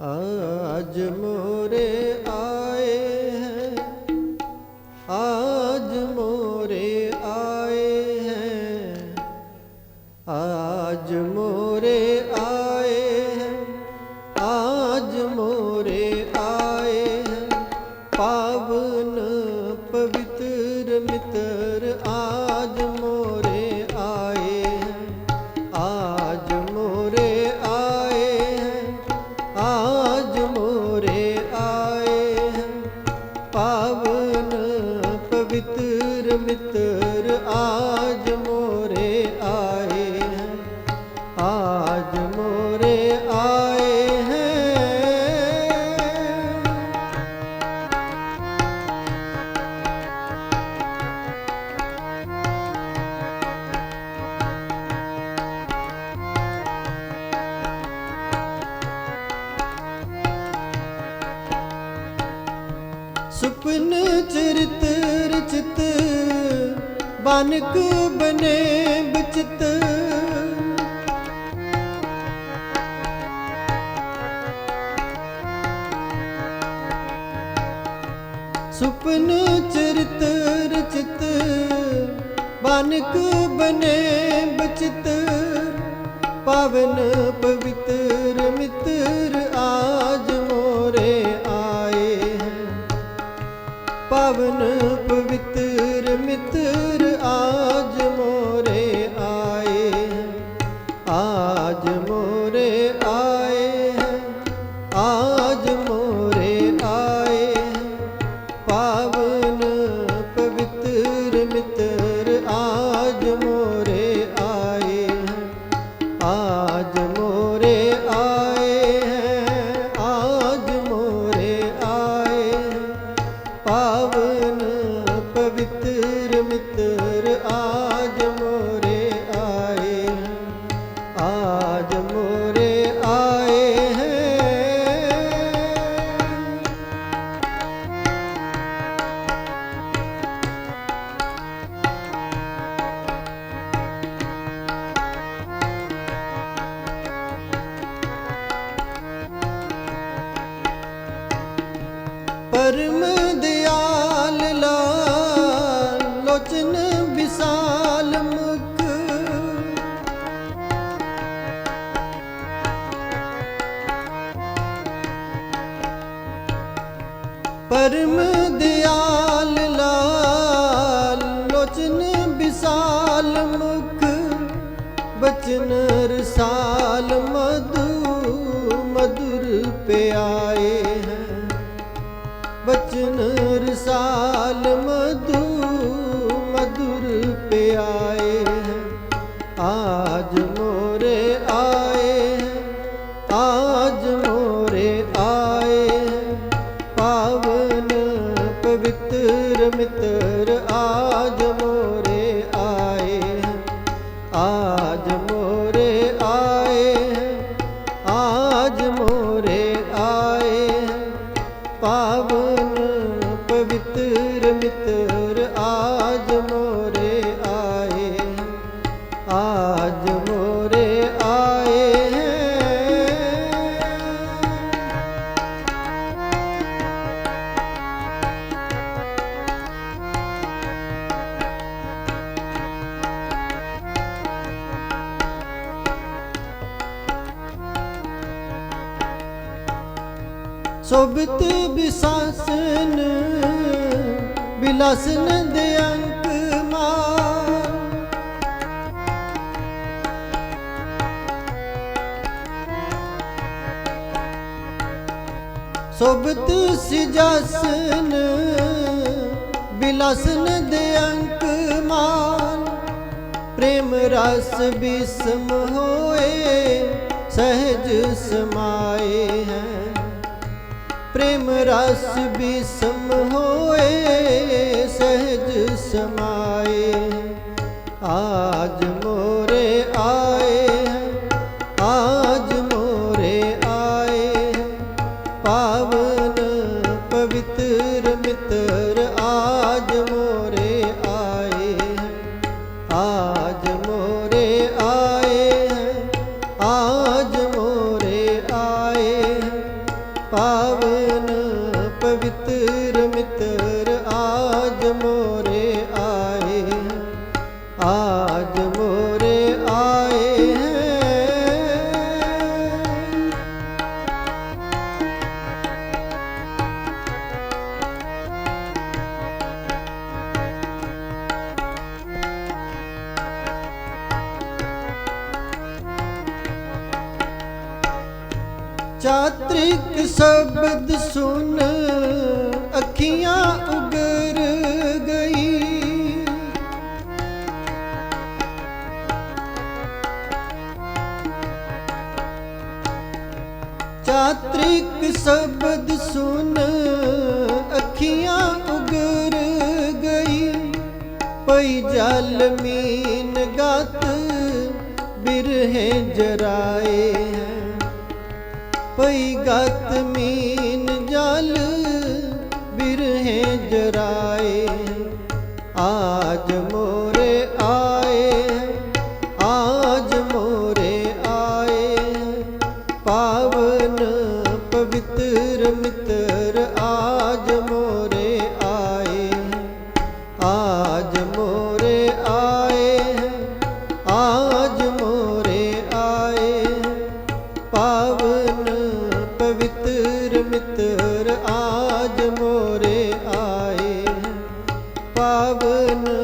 आज मोरे आए हैं आज मोरे आए हैं आज मोरे ਸੁਪਨ ਚਰਿਤ ਰਚਿਤ ਬਾਨਕ ਬਨੇ ਬਚਿਤ ਸੁਪਨ ਚਰਿਤ ਰਚਿਤ ਬਾਨਕ ਬਨੇ ਬਚਿਤ ਪਵਨ ਪਵਿੱਤਰ ਪਾਵਨ ਪਵਿੱਤਰ ਮਿੱਤਰ ਆਜ ਮੋਰੇ ਆਏ ਆਜ ਕਰਮ ਦਿਆਲ ਲਾ ਲੋਚਨ ਵਿਸਾਲ ਮੁਖ। ਪਰਮ ਦਿਆਲ ਲਾ ਲੋਚਨ ਵਿਸਾਲ ਮੁਖ। ਬਚਨ ਰਸਾਲ ਮਧੂ, ਮਧੁਰ ਪਿਆਏ। ਸਾਲ ਮਦ ਮਿੱਤਰ ਮਿੱਤਰ ਆਜ ਮੋਰੇ ਆਏ। ਆਜ ਮੋਰੇ ਆਏ ਸੋਬਤ ਬਿਸਾਸਨ ਬਿਲਸਨ ਦੇ ਅੰਕ ਮਾਨ। ਸੋਬਤ ਸਿਜਸਨ ਬਿਲਸਨ ਦੇ ਅੰਕ ਮਾਨ। ਪ੍ਰੇਮ ਰਸ ਬਿਸਮ ਹੋਏ, ਸਹਿਜ ਸਮਾਏ ਹੈ। ਪ੍ਰੇਮ ਰਸ ਬਿਸਮ ਹੋਏ ਸਹਿਜ ਸਮਾਏ। ਆਜ ਮਿੱਤਰ ਮਿੱਤਰ ਆਜਮ। ਚਾਤ੍ਰਿਕ ਸ਼ਬਦ ਸੁਨ, ਅੱਖੀਆਂ ਉਗਰ ਗਈ। ਚਾਤ੍ਰਿਕ ਸ਼ਬਦ ਸੁਨ, ਅੱਖੀਆਂ ਉਗਰ ਗਈ। ਪਈ ਜਲ ਮੀਨ ਗਤ, ਬਿਰਹੇ ਜਰਾਏ ਹੈ। ਪਈ ਗਤ ਮੀਨ ਜਲ ਬਿਰਹੇ ਜਰਾਏ ਆਜ ਮੋਰੇ ਆਜ ਮੋਰੇ ਆਏ ਪਾਵਨ